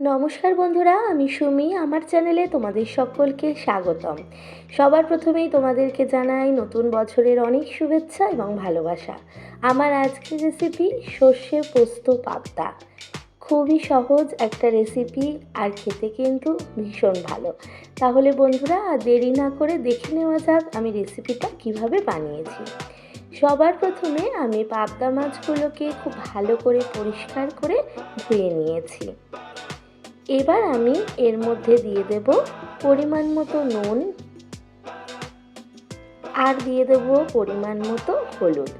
নমস্কার বন্ধুরা, আমি সুমি। আমার চ্যানেলে তোমাদের সকলকে স্বাগতম। সবার প্রথমেই তোমাদেরকে জানাই নতুন বছরের অনেক শুভেচ্ছা এবং ভালোবাসা। আমার আজকের রেসিপি সর্ষে পোস্ত পাবদা। খুবই সহজ একটা রেসিপি আর খেতে কিন্তু ভীষণ ভালো। তাহলে বন্ধুরা আর দেরি না করে দেখে নেওয়া যাক আমি রেসিপিটা কীভাবে বানিয়েছি। সবার প্রথমে আমি পাবদা মাছগুলোকে খুব ভালো করে পরিষ্কার করে ধুয়ে নিয়েছি। এবার আমি এর মধ্যে দিয়ে দেব পরিমাণ মতো নুন আর দিয়ে দেব পরিমাণ মতো হলুদ।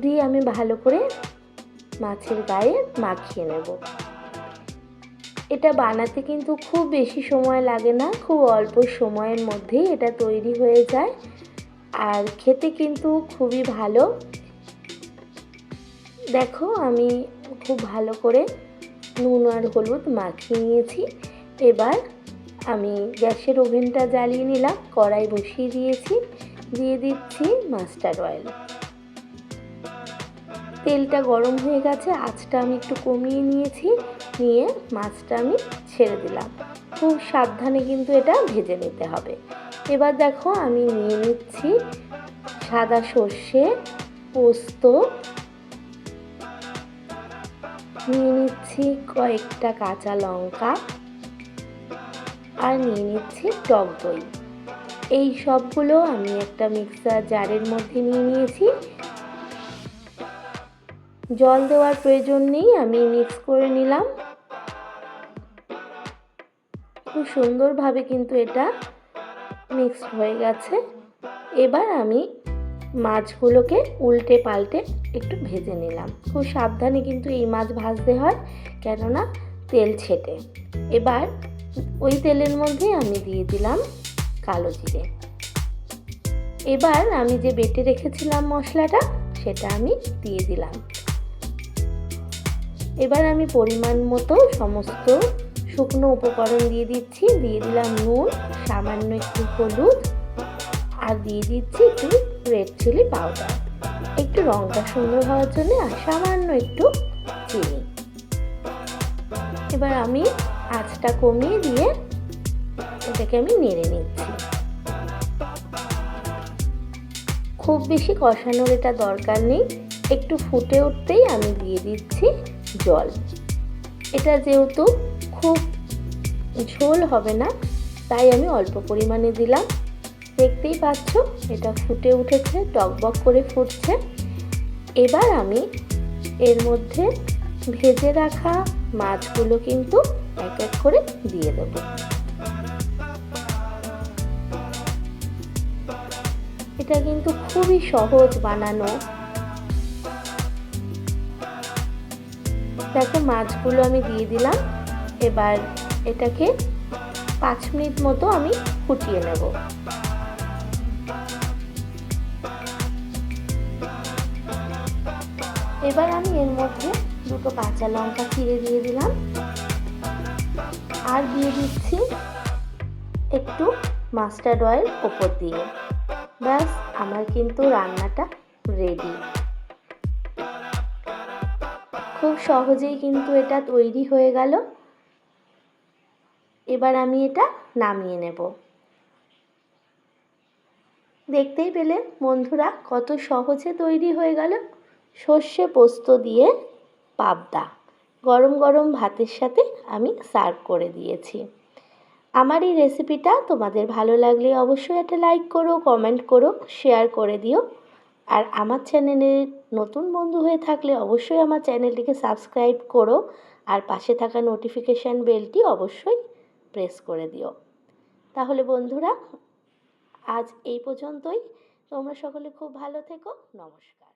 দিয়ে আমি ভালো করে মাছের গায়ে মাখিয়ে নেব। এটা বানাতে কিন্তু খুব বেশি সময় লাগে না, খুব অল্প সময়ের মধ্যেই এটা তৈরি হয়ে যায়। আর খেতে কিন্তু খুবই ভালো। দেখো আমি খুব ভালো করে নুন আর হলুদ মাখিয়ে নিয়েছি। এবার আমি গ্যাসের ওভেনটা জ্বালিয়ে নিলাম, কড়াই বসিয়ে দিয়েছি, দিয়ে দিচ্ছি মাস্টার্ড অয়েল। তেলটা গরম হয়ে গেছে, আঁচটা আমি একটু কমিয়ে নিয়েছি, নিয়ে মাছটা আমি ছেড়ে দিলাম। খুব সাবধানে কিন্তু এটা ভেজে নিতে হবে। এবার দেখো আমি নিয়ে নিচ্ছি সাদা সর্ষে, পোস্ত নিয়ে নিচ্ছি কয়েকটা কাঁচা লঙ্কা আর নিয়ে নিচ্ছি টক দই। এই সবগুলো আমি একটা মিক্সার জারের মধ্যে নিয়ে নিয়েছি। জল দেওয়ার প্রয়োজন নেই, আমি মিক্স করে নিলাম। খুব সুন্দরভাবে কিন্তু এটা মিক্সড হয়ে গেছে। এবার আমি মাছগুলোকে উল্টে পাল্টে একটু ভেজে নিলাম। খুব সাবধানে কিন্তু এই মাছ ভাজতে হয়, কেননা তেল ছেটে। এবার ওই তেলের মধ্যে আমি দিয়ে দিলাম কালো জিরে। এবার আমি যে বেটে রেখেছিলাম মশলাটা, সেটা আমি দিয়ে দিলাম। এবার আমি পরিমাণ মতো সমস্ত শুকনো উপকরণ দিয়ে দিচ্ছি। দিয়ে দিলাম নুন, সামান্য একটু হলুদ, আর দিয়ে দিচ্ছি একটু রেড চিলি পাউডার একটু রঙটা সুন্দর হওয়ার জন্য আর সামান্য একটু চিনি। এবার আমি আঁচটা কমিয়ে দিয়ে এটাকে আমি নেড়ে নিচ্ছি। খুব বেশি কষানোর এটা দরকার নেই। একটু ফুটে উঠতেই আমি দিয়ে দিচ্ছি জল। এটা যেহেতু খুব ঝোল হবে না, তাই আমি অল্প পরিমাণে দিলাম। দেখতেই পাচ্ছ এটা ফুটে উঠেছে টকবক করে ফুটছে। এবার আমি এর মধ্যে ভেজে রাখা মাছগুলো কিন্তু এক এক করে দিয়ে দেব। এটা কিন্তু খুবই সহজ বানানো। দেখো, মাছগুলো আমি দিয়ে দিলাম। এবার এটাকে পাঁচ মিনিট মতো আমি ফুটিয়ে নেব। এবার আমি এর মধ্যে দুটো কাঁচা লঙ্কা চিড়ে দিয়ে দিলাম। আর দিয়ে দিচ্ছি একটু মাস্টার্ড অয়েল ওপর দিয়ে। ব্যাস, আমার কিন্তু রান্নাটা রেডি খুব সহজেই কিন্তু এটা তৈরি হয়ে গেল। এবার আমি এটা নামিয়ে নেব। দেখতেই পেলে বন্ধুরা, কত সহজে তৈরি হয়ে গেল। সর্ষে পোস্ত দিয়ে পাবদা। গরম গরম ভাতের সাথে আমি সার্ভ করে দিয়েছি। আমার এই রেসিপিটা তোমাদের ভালো লাগলে অবশ্যই একটা লাইক করো, কমেন্ট করো, শেয়ার করে দিও। আর আমার চ্যানেলের নতুন বন্ধু হয়ে থাকলে অবশ্যই আমার চ্যানেলটিকে সাবস্ক্রাইব করো আর পাশে থাকা নোটিফিকেশান বেলটি অবশ্যই প্রেস করে দিও। তাহলে বন্ধুরা, আজ এই পর্যন্তই। তোমরা সকলে খুব ভালো থেকো। নমস্কার।